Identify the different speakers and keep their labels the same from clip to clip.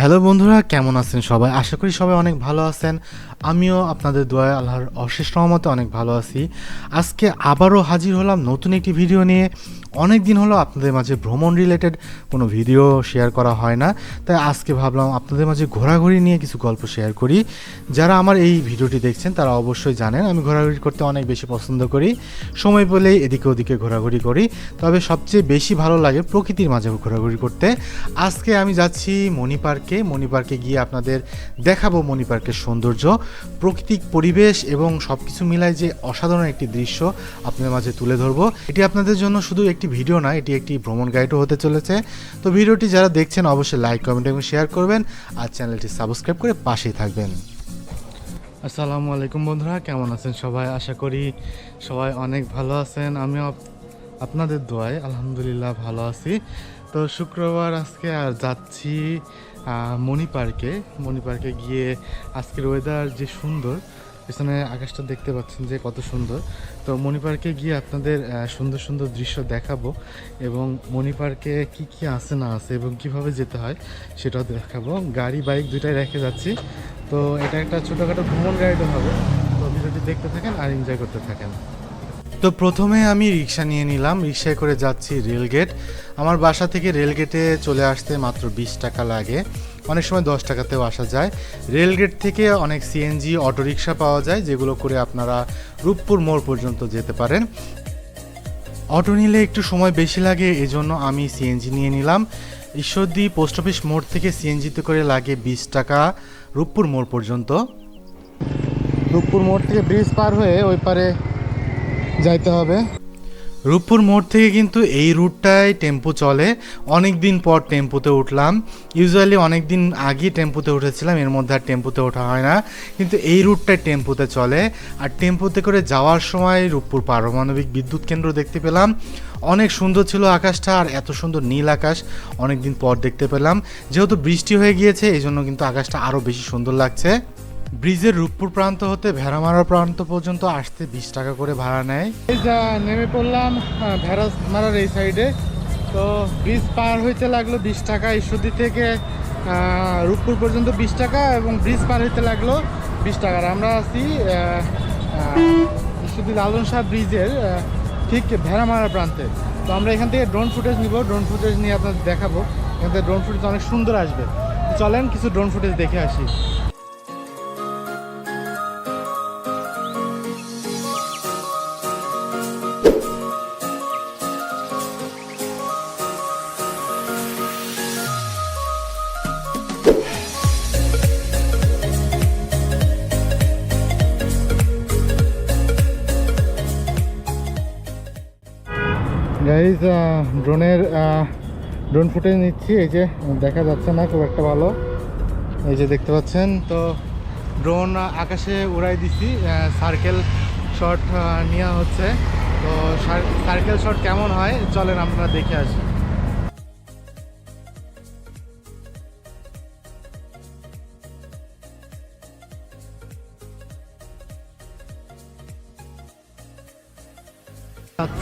Speaker 1: Hello বন্ধুরা, কেমন আছেন সবাই? আশা করি সবাই অনেক ভালো আছেন। আমিও আপনাদের দোয়ায় আল্লাহর অশেষ রহমতে অনেক ভালো আছি। আজকে আবারও হাজির হলাম নতুন একটি ভিডিও নিয়ে। অনেক দিন হলো আপনাদের মাঝে ভ্রমণ রিলেটেড কোনো ভিডিও শেয়ার করা হয় না। তাই আজকে ভাবলাম আপনাদের মাঝে ঘোরাঘুরি নিয়ে কিছু গল্প শেয়ার করি। যারা আমার এই ভিডিওটি দেখছেন, তারা অবশ্যই জানেন আমি ঘোরাঘুরি করতে অনেক বেশি পছন্দ করি। সময় পেলেই এদিকে ওদিকে ঘোরাঘুরি করি। তবে সবচেয়ে বেশি ভালো লাগে প্রকৃতির মাঝে ঘোরাঘুরি করতে। আজকে আমি যাচ্ছি মণি পার্কে মণি পার্কে গিয়ে আপনাদের দেখাবো মণি পার্কের সৌন্দর্য, প্রাকৃতিক পরিবেশ এবং সব কিছু মিলায় যে অসাধারণ একটি দৃশ্য আপনাদের মাঝে তুলে ধরবো। এটি আপনাদের জন্য শুধু একটি ভিডিও না, এটি একটি ভ্রমণ গাইডও হতে চলেছে। তো ভিডিওটি যারা দেখছেন, অবশ্যই লাইক কমেন্ট এবং শেয়ার করবেন আর চ্যানেলটি সাবস্ক্রাইব করে পাশেই থাকবেন। আসসালামু আলাইকুম বন্ধুরা, কেমন আছেন সবাই? আশা করি সবাই অনেক ভালো আছেন। আমিও আপনাদের দোয়ায় আলহামদুলিল্লাহ ভালো আছি। তো শুক্রবার আজকে আর যাচ্ছি মণি পার্কে। মণি পার্কে গিয়ে আজকের ওয়েদার যে সুন্দর, পেছনে আকাশটা দেখতে পাচ্ছেন যে কত সুন্দর। তো মণি পার্কে গিয়ে আপনাদের সুন্দর সুন্দর দৃশ্য দেখাবো এবং মণি পার্কে কী কী আছে না আছে এবং কীভাবে যেতে হয় সেটাও দেখাবো। গাড়ি, বাইক দুইটাই রেখে যাচ্ছি। তো এটা একটা ছোটোখাটো ভ্রমণ গাইডও হবে। তো ভিডিওটি দেখতে থাকেন আর এনজয় করতে থাকেন। তো প্রথমে আমি রিক্সা নিয়ে নিলাম, রিক্সায় করে যাচ্ছি রেলগেট। আমার বাসা থেকে রেলগেটে চলে আসতে মাত্র বিশ টাকা লাগে। অনেক সময় দশ টাকাতেও আসা যায়। রেলগেট থেকে অনেক সিএনজি অটোরিকশা পাওয়া যায়, যেগুলো করে আপনারা রূপপুর মোড় পর্যন্ত যেতে পারেন। অটো নিলে একটু সময় বেশি লাগে, এজন্য আমি সিএনজি নিয়ে নিলাম। ঈশ্বরদী পোস্ট অফিস মোড় থেকে সিএনজিতে করে লাগে বিশ টাকা রূপপুর মোড় পর্যন্ত। রূপপুর মোড় থেকে ব্রিজ পার হয়ে ওই পারে যাইতে হবে। রূপপুর মোড় থেকে কিন্তু এই রুটটায় টেম্পো চলে। অনেক দিন পর টেম্পুতে উঠলাম। ইউজুয়ালি অনেক দিন আগে টেম্পুতে উঠেছিলাম, এর মধ্যে আর টেম্পুতে ওঠা হয় না। কিন্তু এই রুটটায় টেম্পুতে চলে। আর টেম্পুতে করে যাওয়ার সময় রূপপুর পারমাণবিক বিদ্যুৎ কেন্দ্র দেখতে পেলাম। অনেক সুন্দর ছিল আকাশটা আর এত সুন্দর নীল আকাশ অনেক দিন পর দেখতে পেলাম। যেহেতু বৃষ্টি হয়ে গিয়েছে এই জন্য কিন্তু আকাশটা আরও বেশি সুন্দর লাগছে। ব্রিজের রূপপুর প্রান্ত হতে ভেড়ামারা প্রান্ত পর্যন্ত আসতে বিশ টাকা করে ভাড়া নেয়। এই যা নেমে পড়লাম ভেড়া মারার এই সাইডে। তো ব্রিজ পার হইতে লাগল বিশ টাকা, ঈশ্বরদী থেকে রূপপুর পর্যন্ত বিশ টাকা এবং ব্রিজ পার হইতে লাগল বিশ টাকার আমরা আছি ঈশ্বরদী লালন শাহ ব্রিজের ঠিক ভেড়ামারা প্রান্তে। তো আমরা এখান থেকে ড্রোন ফুটেজ নিব। ড্রোন ফুটেজ নিয়ে আপনাদের দেখাবো। এখান থেকে ড্রোন ফুটেজ অনেক সুন্দর আসবে। চলেন কিছু ড্রোন ফুটেজ দেখে আসি। গাইজ ড্রোনের ড্রোন ফুটেজ নিচ্ছি। এই যে, দেখা যাচ্ছে না, খুব একটা ভালো। এই যে দেখতে পাচ্ছেন, তো ড্রোন আকাশে উড়াই দিছি সার্কেল শট নেওয়া হচ্ছে। তো সার্কেল শট কেমন হয়, চলেন আমরা দেখে আসি।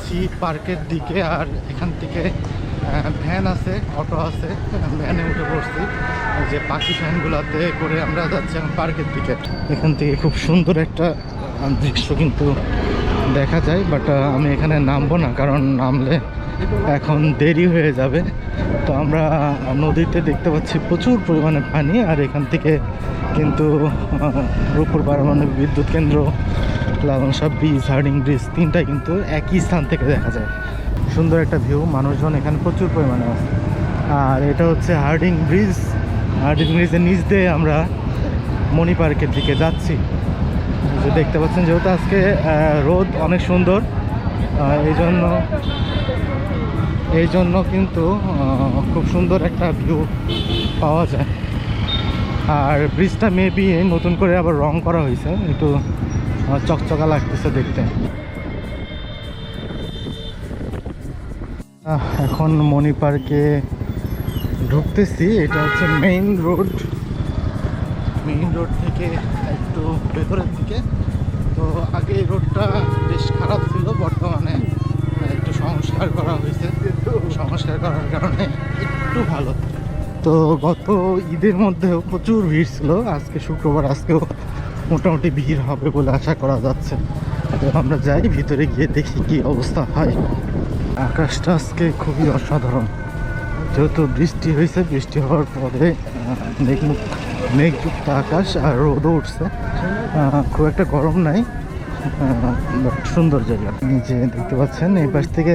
Speaker 1: যাচ্ছি পার্কের দিকে আর এখান থেকে ভ্যান আছে অটো আছে ভ্যানে উঠে পড়ছি যে পাখি ফ্যানগুলোতে করে আমরা যাচ্ছি এখন পার্কের দিকে। এখান থেকে খুব সুন্দর একটা দৃশ্য কিন্তু দেখা যায় বাট আমি এখানে নামবো না কারণ নামলে এখন দেরি হয়ে যাবে। তো আমরা নদীতে দেখতে পাচ্ছি প্রচুর পরিমাণে পানি আর এখান থেকে কিন্তু আহ, রূপপুর পারমাণবিক বিদ্যুৎ কেন্দ্র Lalon Shah bridge Hardinge bridge তিনটা কিন্তু একই স্থান থেকে দেখা যায়। সুন্দর একটা ভিউ মানুষজন এখানে প্রচুর পরিমাণে আছে। আর এটা হচ্ছে হার্ডিং ব্রিজ হার্ডিং ব্রিজের নিচ দিয়ে আমরা মণি পার্কের দিকে যাচ্ছি। যে দেখতে পাচ্ছেন, যেহেতু আজকে রোদ অনেক সুন্দর এই জন্য এই জন্য কিন্তু খুব সুন্দর একটা ভিউ পাওয়া যায়। আর ব্রিজটা মেবি নতুন করে আবার রং করা হয়েছে, একটু আহ, চকচকা লাগতেছে দেখতে। এখন মণি পার্কে ঢুকতেছি এটা হচ্ছে মেইন রোড মেইন রোড থেকে একটু ভেতরের দিকে। তো আগে এই রোডটা বেশ খারাপ ছিল বর্তমানে একটু সংস্কার করা হয়েছে। সংস্কার করার কারণে একটু ভালো। তো গত ঈদের মধ্যেও প্রচুর ভিড় ছিল আজকে শুক্রবার আজকেও মোটামুটি ভিড় হবে বলে আশা করা যাচ্ছে। তো আমরা যাই, ভিতরে গিয়ে দেখি কি অবস্থা হয়। আকাশটা আজকে খুবই অসাধারণ। যেহেতু বৃষ্টি হয়েছে, বৃষ্টি হওয়ার পরে মেঘমুক্ত মেঘযুক্ত আকাশ আর রোদও উঠছে। খুব একটা গরম নাই সুন্দর জায়গা। যে দেখতে পাচ্ছেন, এই পাশ থেকে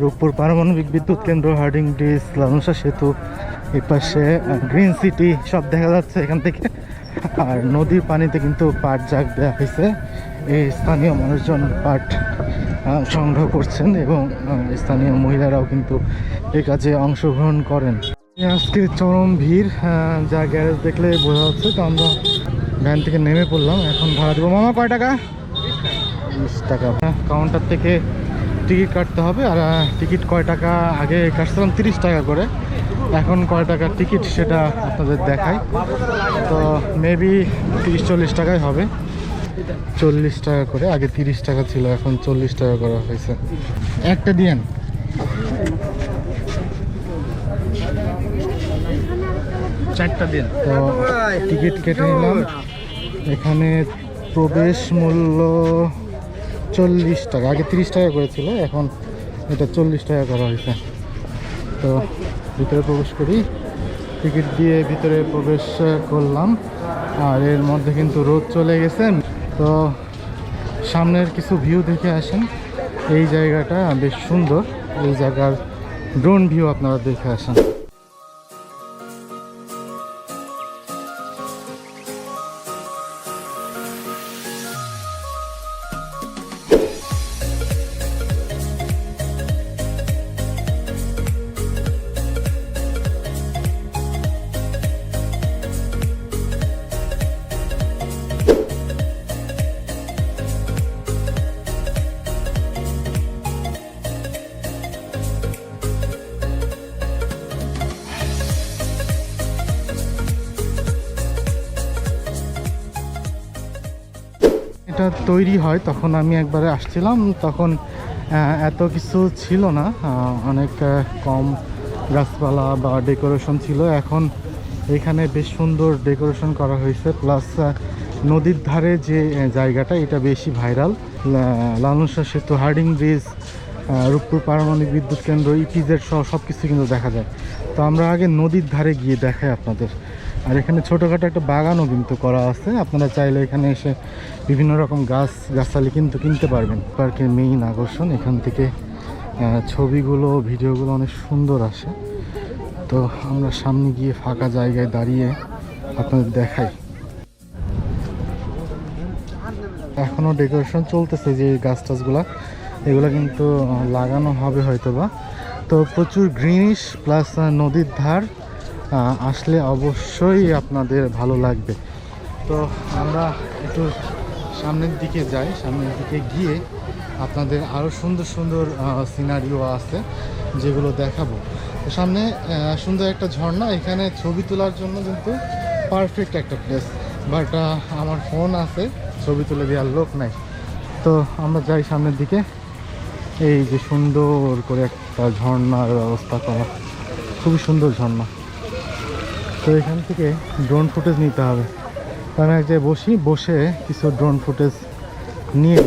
Speaker 1: রূপপুর পারমাণবিক বিদ্যুৎ কেন্দ্র, হার্ডিং ব্রিজ লালসা সেতু, এই পাশে গ্রিন সিটি, সব দেখা যাচ্ছে এখান থেকে। আর নদীর পানিতে কিন্তু পাট জাগ দেওয়া হয়েছে। এই স্থানীয় মানুষজন পাট সংগ্রহ করছেন এবং স্থানীয় মহিলারাও কিন্তু এই কাজে অংশগ্রহণ করেন। আজকে চরম ভিড় যা গ্যারেজ দেখলে বোঝা যাচ্ছে তো আমরা ভ্যান থেকে নেমে পড়লাম। এখন ভাড়া দেবো। মামা, কয় টাকা? বিশ টাকা। কাউন্টার থেকে টিকিট কাটতে হবে। আর টিকিট কয় টাকা? আগে কাটছিলাম তিরিশ টাকা করে। এখন কয় টাকার টিকিট সেটা আপনাদের দেখাই। তো মেবি তিরিশ চল্লিশ টাকাই হবে। চল্লিশ টাকা করে আগে তিরিশ টাকা ছিল এখন চল্লিশ টাকা করা হয়েছে। একটা দিয়েন।
Speaker 2: চারটা দিন।
Speaker 1: তো টিকিট কেটে নিলাম। এখানে প্রবেশ মূল্য চল্লিশ টাকা আগে তিরিশ টাকা করেছিল এখন এটা চল্লিশ টাকা করা হয়েছে। তো ভিতরে প্রবেশ করি। টিকিট দিয়ে ভিতরে প্রবেশ করলাম। আর এর মধ্যে কিন্তু রোদ চলে গেছেন তো সামনের কিছু ভিউ দেখে আসেন। এই জায়গাটা বেশ সুন্দর। এই জায়গার ড্রোন ভিউ আপনারা দেখে আসেন। এটা তৈরি হয়, তখন আমি একবারে আসছিলাম, তখন এত কিছু ছিল না অনেক কম গাছপালা বা ডেকোরেশন ছিল। এখন এখানে বেশ সুন্দর ডেকোরেশন করা হয়েছে, প্লাস নদীর ধারে যে জায়গাটা, এটা বেশি ভাইরাল। লালনসা সেতু, হার্ডিং ব্রিজ রূপপুর পারমাণবিক বিদ্যুৎ কেন্দ্র, ইপিজেড সহ সব কিছু কিন্তু দেখা যায়। তো আমরা আগে নদীর ধারে গিয়ে দেখাই আপনাদের। আর এখানে ছোটোখাটো একটা বাগানও কিন্তু করা আছে। আপনারা চাইলে এখানে এসে বিভিন্ন রকম গাছ, গাছালি কিন্তু কিনতে পারবেন। পার্কের মেইন আকর্ষণ এখান থেকে ছবিগুলো, ভিডিওগুলো অনেক সুন্দর আসে। তো আমরা সামনে গিয়ে ফাঁকা জায়গায় দাঁড়িয়ে আপনাদের দেখাই। এখনও ডেকোরেশন চলতেছে যে গাছ টাছগুলা। এগুলো কিন্তু লাগানো হবে হয়তো বা তো প্রচুর গ্রিনিশ প্লাস নদীর ধার। আসলে অবশ্যই আপনাদের ভালো লাগবে। তো আমরা একটু সামনের দিকে যাই, সামনের দিকে গিয়ে আপনাদের আরও সুন্দর সুন্দর সিনারিও আছে যেগুলো দেখাবো। তো সামনে সুন্দর একটা ঝর্ণা, এখানে ছবি তোলার জন্য কিন্তু পারফেক্ট একটা প্লেস বাট আমার ফোন আছে, ছবি তুলে দেওয়ার লোক নাই। তো আমরা যাই সামনের দিকে। এই যে সুন্দর করে একটা ঝর্ণার ব্যবস্থা করা। খুবই সুন্দর ঝর্ণা। তো এখান থেকে ড্রোন ফুটেজ নিতে হবে। আমি এক জায়গায় বসি, বসে কিছু ড্রোন ফুটেজ নিয়ে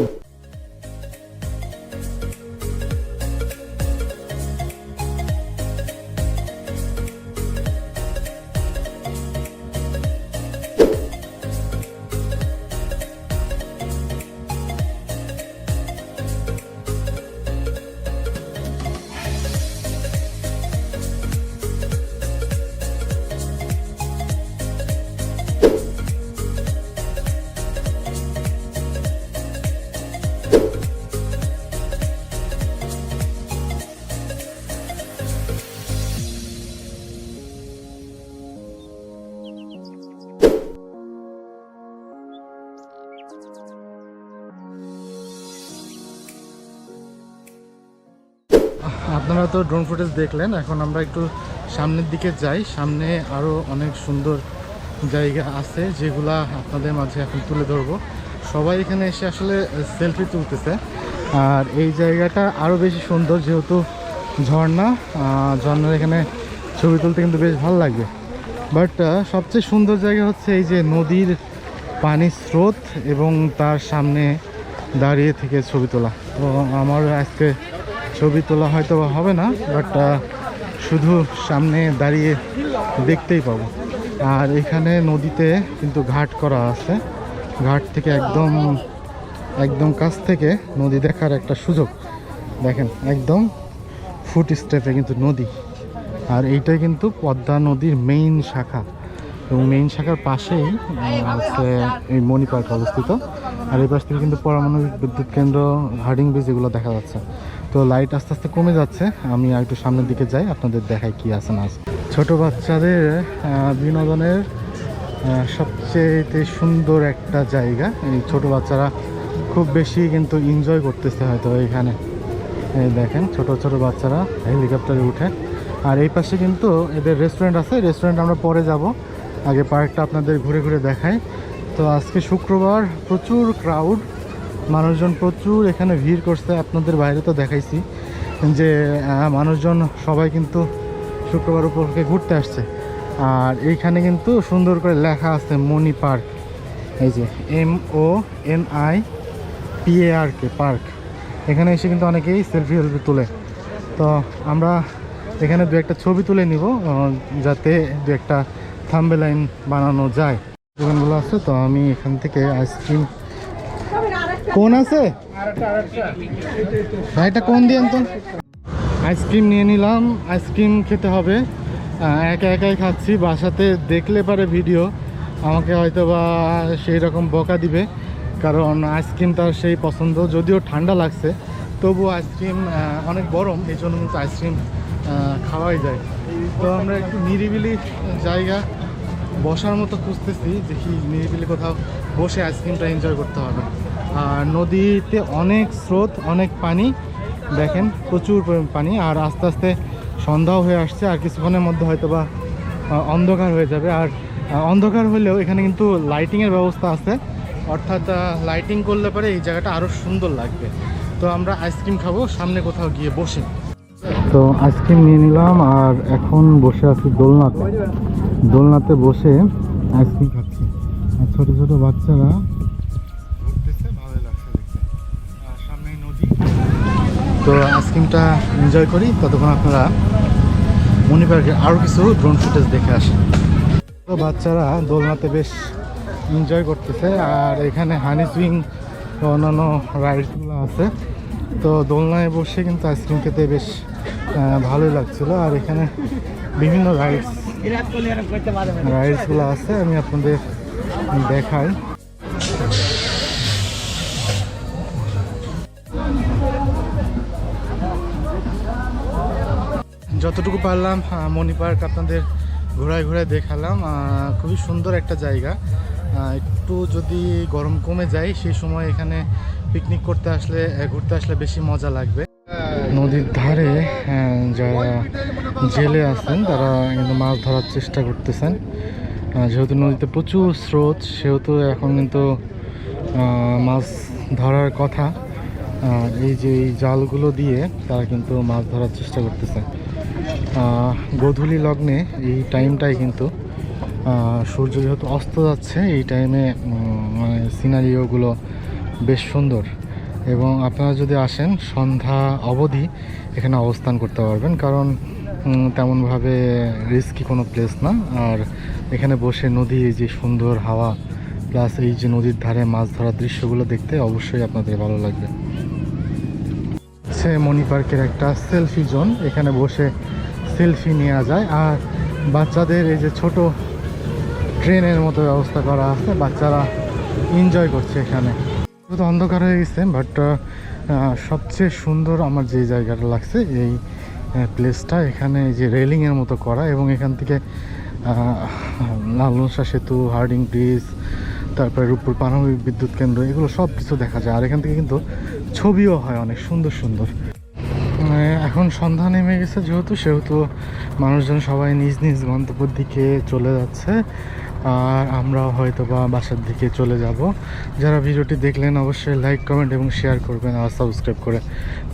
Speaker 1: আপনারা তো ড্রোন ফুটেজ দেখলেন, এখন আমরা একটু সামনের দিকে যাই। সামনে আরও অনেক সুন্দর জায়গা আছে, যেগুলা আপনাদের মাঝে এখন তুলে ধরবো। সবাই এখানে এসে আসলে সেলফি তুলতেছে। আর এই জায়গাটা আরও বেশি সুন্দর, যেহেতু ঝর্ণা ঝর্ণার এখানে ছবি তুলতে কিন্তু বেশ ভালো লাগবে বাট সবচেয়ে সুন্দর জায়গা হচ্ছে এই যে নদীর পানির স্রোত এবং তার সামনে দাঁড়িয়ে থেকে ছবি তোলা। তো আমার আজকে ছবি তোলা হয়তো হবে না বাট শুধু সামনে দাঁড়িয়ে দেখতেই পাবো। আর এখানে নদীতে কিন্তু ঘাট করা আছে। ঘাট থেকে একদম একদম কাছ থেকে নদী দেখার একটা সুযোগ। দেখেন, একদম ফুট স্টেপে কিন্তু নদী। আর এইটাই কিন্তু পদ্মা নদীর মেইন শাখা। এবং মেইন শাখার পাশেই হচ্ছে এই মণি পার্ক অবস্থিত। আর এই পাশ থেকে কিন্তু পারমাণবিক বিদ্যুৎ কেন্দ্র, হার্ডিং ব্রিজ এগুলো দেখা যাচ্ছে। তো লাইট আস্তে আস্তে কমে যাচ্ছে। আমি একটু সামনের দিকে যাই, আপনাদের দেখাই কি আছে না ছোট বাচ্চাদের বিনোদনের সবচেয়ে সুন্দর একটা জায়গা। এই ছোট বাচ্চারা খুব বেশি কিন্তু এনজয় করতেছে হয়তো এখানে। এই দেখেন, ছোট ছোট বাচ্চারা হেলিকপ্টারে উঠে। আর এই পাশে কিন্তু এদের রেস্টুরেন্ট আছে। রেস্টুরেন্ট আমরা পরে যাব। আগে পার্কটা আপনাদের ঘুরে ঘুরে দেখাই। তো আজকে শুক্রবার প্রচুর ক্রাউড মানুষজন প্রচুর এখানে ভিড় করছে, আপনাদের বাইরে তো দেখাইছি যে মানুষজন সবাই কিন্তু শুক্রবার উপলক্ষে ঘুরতে আসছে। আর এইখানে কিন্তু সুন্দর করে লেখা আছে মণি পার্ক। এই যে M O N I P A R K park. এখানে এসে কিন্তু অনেকেই সেলফি সেলফি তোলে। তো আমরা এখানে দু একটা ছবি তুলে নিব যাতে দু একটা থাম্বে লাইন বানানো যায়। দোকানগুলো আছে, তো আমি এখান থেকে আইসক্রিম কোন আছে? ভাইটা কোন দিয়ে তো আইসক্রিম নিয়ে নিলাম আইসক্রিম খেতে হবে। একা একাই খাচ্ছি, বাসাতে দেখলে পারে ভিডিও আমাকে হয়তো বা সেই রকম বকা দিবে, কারণ আইসক্রিম তার সেই পছন্দ। যদিও ঠান্ডা লাগছে তবু আইসক্রিম অনেক গরম, এই জন্য কিন্তু আইসক্রিম খাওয়াই যায়। তো আমরা একটু নিরিবিলি জায়গা বসার মতো খুঁজতেছি দেখি নিরিবিলি কোথাও বসে আইসক্রিমটা এনজয় করতে হবে। আর নদীতে অনেক স্রোত, অনেক পানি, দেখেন প্রচুর পানি, আর আস্তে আস্তে সন্ধ্যাও হয়ে আসছে, আর কিছুক্ষণের মধ্যে হয়তো বা অন্ধকার হয়ে যাবে। আর অন্ধকার হলেও এখানে কিন্তু লাইটিংয়ের ব্যবস্থা আছে। অর্থাৎ লাইটিং করলে পরে এই জায়গাটা আরও সুন্দর লাগবে। তো আমরা আইসক্রিম খাব, সামনে কোথাও গিয়ে বসে। তো আইসক্রিম নিয়ে নিলাম, আর এখন বসে আছি দোলনাতে। দোলনাতে বসে আইসক্রিম খাচ্ছে। আর ছোট ছোট বাচ্চারা লাগছে আর সামনেই নদী। তো আইসক্রিমটা এনজয় করি, ততক্ষণ আপনারা মণি পার্কের আরও কিছু ড্রোন ফুটেজ দেখে আসেন। তো বাচ্চারা দোলনাতে বেশ এনজয় করতেছে, আর এখানে হানি সুইং অন্যান্য রাইডসগুলো আছে। তো দোলনায় বসে কিন্তু আইসক্রিম খেতে বেশ ভালোই লাগছিল। আর এখানে বিভিন্ন রাইডস রাইডসগুলো আছে, আমি আপনাদের দেখাই। যতটুকু পারলাম মণি পার্ক আপনাদের ঘোরায় ঘোরায় দেখালাম খুবই সুন্দর একটা জায়গা। একটু যদি গরম কমে যায়, সেই সময় এখানে পিকনিক করতে আসলে ঘুরতে আসলে বেশি মজা লাগবে। নদীর ধারে যারা জেলে আছেন, তারা কিন্তু মাছ ধরার চেষ্টা করতেছেন। যেহেতু নদীতে প্রচুর স্রোত, সেহেতু এখন কিন্তু মাছ ধরার কথা এই যে এই জালগুলো দিয়ে তারা কিন্তু মাছ ধরার চেষ্টা করতেছে গোধূলি লগ্নে এই টাইমটাই কিন্তু সূর্য যেহেতু অস্ত যাচ্ছে, এই টাইমে মানে সিনারিওগুলো বেশ সুন্দর। এবং আপনারা যদি আসেন, সন্ধ্যা অবধি এখানে অবস্থান করতে পারবেন। কারণ তেমনভাবে রিস্কি কোনো প্লেস না। আর এখানে বসে নদী, এই যে সুন্দর হাওয়া প্লাস এই যে নদীর ধারে মাছ ধরার দৃশ্যগুলো দেখতে অবশ্যই আপনাদের ভালো লাগবে। হচ্ছে মণি পার্কের একটা সেলফি জোন এখানে বসে সেলফি নেওয়া যায়। আর বাচ্চাদের এই যে ছোট ট্রেনের মতো ব্যবস্থা করা আছে, বাচ্চারা এনজয় করছে এখানে। অন্ধকার হয়ে গেছে বাট সবচেয়ে সুন্দর আমার যে জায়গাটা লাগছে, এই প্লেসটা এখানে যে রেলিংয়ের মতো করা এবং এখান থেকে লালনসা সেতু, হার্ডিং ব্রিজ, তারপরে রূপপুর পারমাণবিক বিদ্যুৎ কেন্দ্র, এগুলো সব কিছু দেখা যায়। আর এখান থেকে কিন্তু ছবিও হয় অনেক সুন্দর সুন্দর। এখন সন্ধ্যা নেমে গেছে যেহেতু, সেহেতু মানুষজন সবাই নিজ নিজ গন্তব্যের দিকে চলে যাচ্ছে। আর আমরাও হয়তো বা বাসার দিকে চলে যাব। যারা ভিডিওটি দেখলেন, অবশ্যই লাইক কমেন্ট এবং শেয়ার করবেন আর সাবস্ক্রাইব করে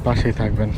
Speaker 1: পাশেই থাকবেন।